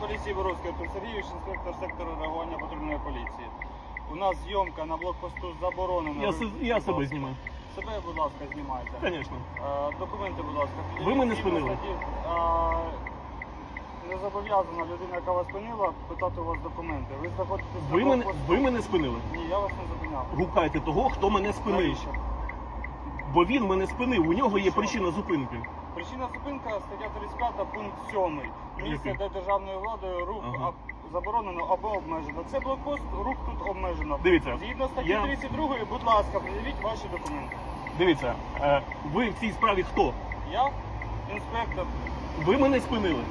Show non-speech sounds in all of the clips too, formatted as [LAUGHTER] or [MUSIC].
поліції Боровський, Артур Сергійович, інспектор сектору реагування патрульної поліції. У нас зйомка на блокпосту заборонена. Я, я себе знімаю. Себе, будь ласка, знімайте. Звісно. Е, Документи, будь ласка. Ви мене спинили? е, Не зобов'язана людина, яка вас спинила, питати у вас документи. Ви знаходитесь на Ви мене, блокпосту. ви мене спинили. Ні, я вас не зупиняв. Гукайте того, хто мене спинив. Навіщо? Бо він мене спинив, у нього є причина зупинки. Причина зупинка стаття 35 пункт 7. Місце, де державною владою рух Ага. аб- заборонено або обмежено. Це блокпост, рух тут обмежено. Дивіться, Згідно статті я- 32, будь ласка, пред'явіть ваші документи. Дивіться, е, ви в цій справі хто? Я інспектор. Ви мене спинили.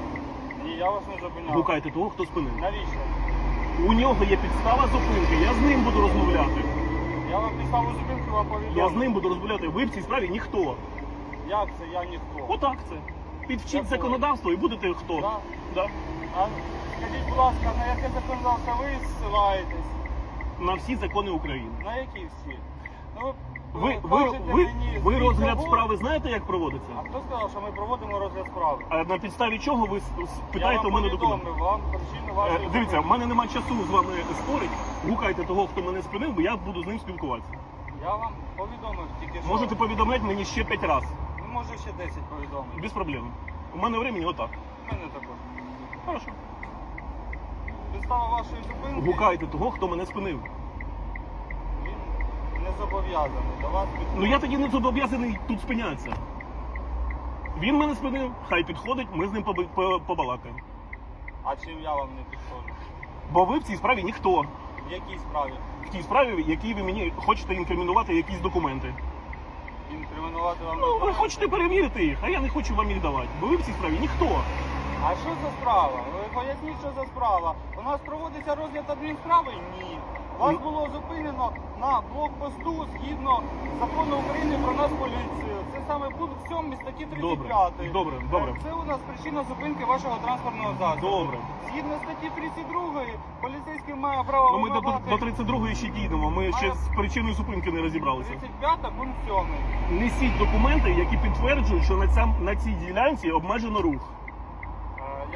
Ні, я вас не зупиняв. Гукайте того, хто спинив. Навіщо? У нього є підстава зупинки, я з ним буду розмовляти. Я вам підставу зупинку вам повідомив. Я з ним буду розмовляти. Ви в цій справі ніхто. Як це я ніхто? Отак це. Підвчіть законодавство і будете хто. Да? Да. А скажіть, будь ласка, на яке законодавство ви ссилаєтесь? На всі закони України. На які всі? Ну, Ви, ви, кажете ви, мені, ви розгляд ви? справи знаєте, як проводиться? А хто сказав, що ми проводимо розгляд справи? А на підставі чого ви с- с- питаєте у вам мене документи? повідомив вам причину Е, вашої Дивіться, в мене немає часу з вами спорити. Гукайте того, хто мене спинив, бо я буду з ним спілкуватися. Я вам повідомив тільки що. Можете повідомляти мені ще 5 разів. Може ще 10 повідомив. Без проблем. У мене времени отак. У мене також. Хорошо. Підстава вашої зупинки. Гукайте того, хто мене спинив. Він не зобов'язаний до вас підходити. Ну я тоді не зобов'язаний тут спинятися. Він мене спинив, хай підходить, ми з ним поби- по- побалакаємо. А чим я вам не підходжу? Бо ви в цій справі ніхто. В якій справі? В тій справі, в якій ви мені хочете інкримінувати якісь документи. Інкримінувати вам Ну, ви хочете перевірити їх, а я не хочу вам їх давати. Бо ви в цій справі ніхто. А що за справа? Ви поясніть, що за справа. У нас проводиться розгляд адмінсправи? Ні. Вас було зупинено на блокпосту згідно закону України про нас поліцію. Це саме пункт 7 статті 35. Добре, добре, добре. Це у нас причина зупинки вашого транспортного засобу. Добре. Згідно статті 32 поліцейський має право Ну ми до, вимагати до 32-ї ще дійдемо. Ми ще з причиною зупинки не розібралися. 35 пункт 7. Несіть документи, які підтверджують, що на, цям, на цій ділянці обмежено рух.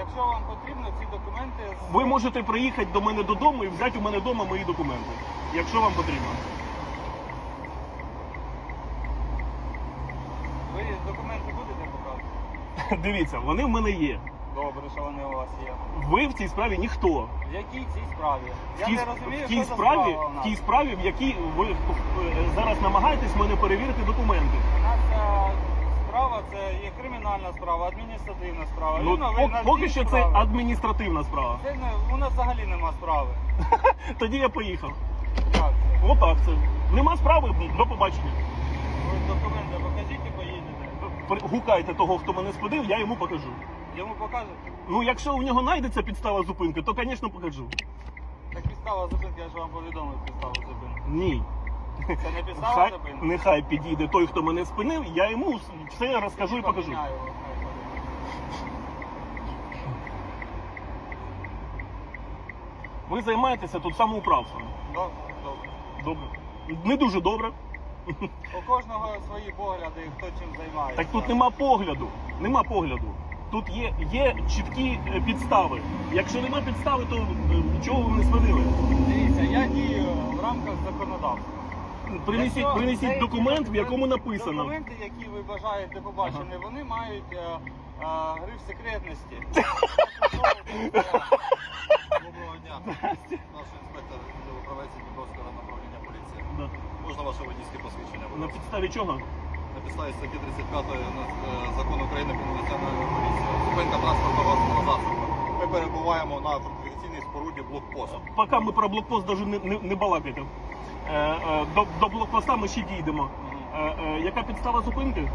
Якщо вам потрібно, ці документи Ви можете приїхати до мене додому і взяти у мене вдома мої документи, якщо вам потрібно. ви документи будете показувати? [LAUGHS] Дивіться, вони в мене є. Добре, що вони у вас є. Ви в цій справі ніхто. В якій цій справі? В Я тій, не розумію, в тій що за справі, справа у в нас. тій справі, в якій ви е, зараз намагаєтесь мене перевірити документи. У нас е, кримінальна справа, адміністративна справа. Ну, ви пок- на поки всі що це справи. адміністративна справа. Це не, у нас взагалі нема справи. [LAUGHS] Тоді я поїхав. Це? Отак це. Нема справи, до побачення. Ви документи покажіть і поїдете. При- Гукайте того, хто мене спинив, я йому покажу. Йому покажете? Ну, якщо у нього знайдеться підстава зупинки, то, звісно, покажу. Так підстава зупинки, я ж вам повідомив підставу зупинки. Ні. Це не підстава Хай, зупинки? нехай підійде той, хто мене спинив, я йому все розкажу і покажу. Поміняю. Ви займаєтеся тут самоуправством. Добре, добре. Добре. Не дуже добре. У кожного свої погляди, хто чим займається. Так тут нема погляду. Нема погляду. Тут є, є чіткі е, підстави. Якщо нема підстави, то е, чого ви мене спинили? Дивіться, я дію в рамках законодавства. Принесіть, принесіть документ, в якому написано. Документи, які ви бажаєте побачити, вони мають е, е, гриф секретності. [LAUGHS] Доброго дня. Наш інспектор відділу Дніпровського направлення поліції. Да. Можна ваше водійське посвідчення? будь На ласка? підставі чого? На підставі статті 35 на- е, закону України про національну поліцію. Зупинка транспортного засобу. Ми перебуваємо на фортифікаційній споруді блокпосту. Поки ми про блокпост навіть не, не, не балакайте. Е, е, до, до блокпоста ми ще дійдемо. Е, яка підстава зупинки?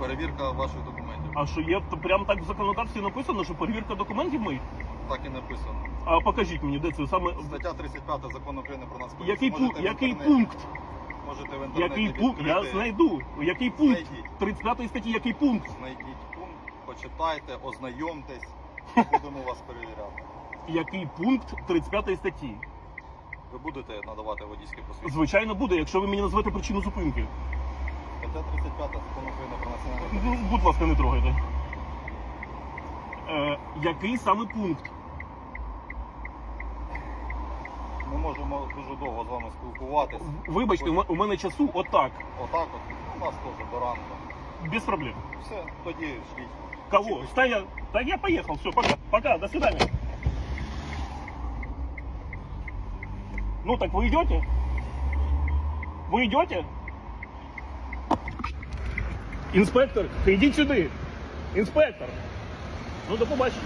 Перевірка ваших документів. А що є, то прямо так в законодавстві написано, що перевірка документів моїх? Так і написано. А покажіть мені, де це саме. Стаття 35 закону України про нас поліцію. Який, пункт? який пункт? Можете в інтернеті Який пункт? Я знайду. Який пункт? Знайдіть. 35 статті, який пункт? Знайдіть пункт, почитайте, ознайомтесь, [LAUGHS] будемо вас перевіряти. Який пункт 35 статті? Ви будете надавати водійське посвідчення. Звичайно буде, якщо ви мені назвете причину зупинки. Стаття 35 закону України про національну Ну, Будь ласка, не трогайте. Е, Який саме пункт? Ми можемо дуже довго з вами спілкуватись. Вибачте, у у мене часу отак. Отак от. У нас теж до ранку. Без проблем. Все, тоді ждіть. Кого? Стоя. Да я поехал. Все, пока. Пока, до свидания. Ну так вы идете? Вы идете? Інспектор, йдіть сюди. Інспектор. Ну до побачення.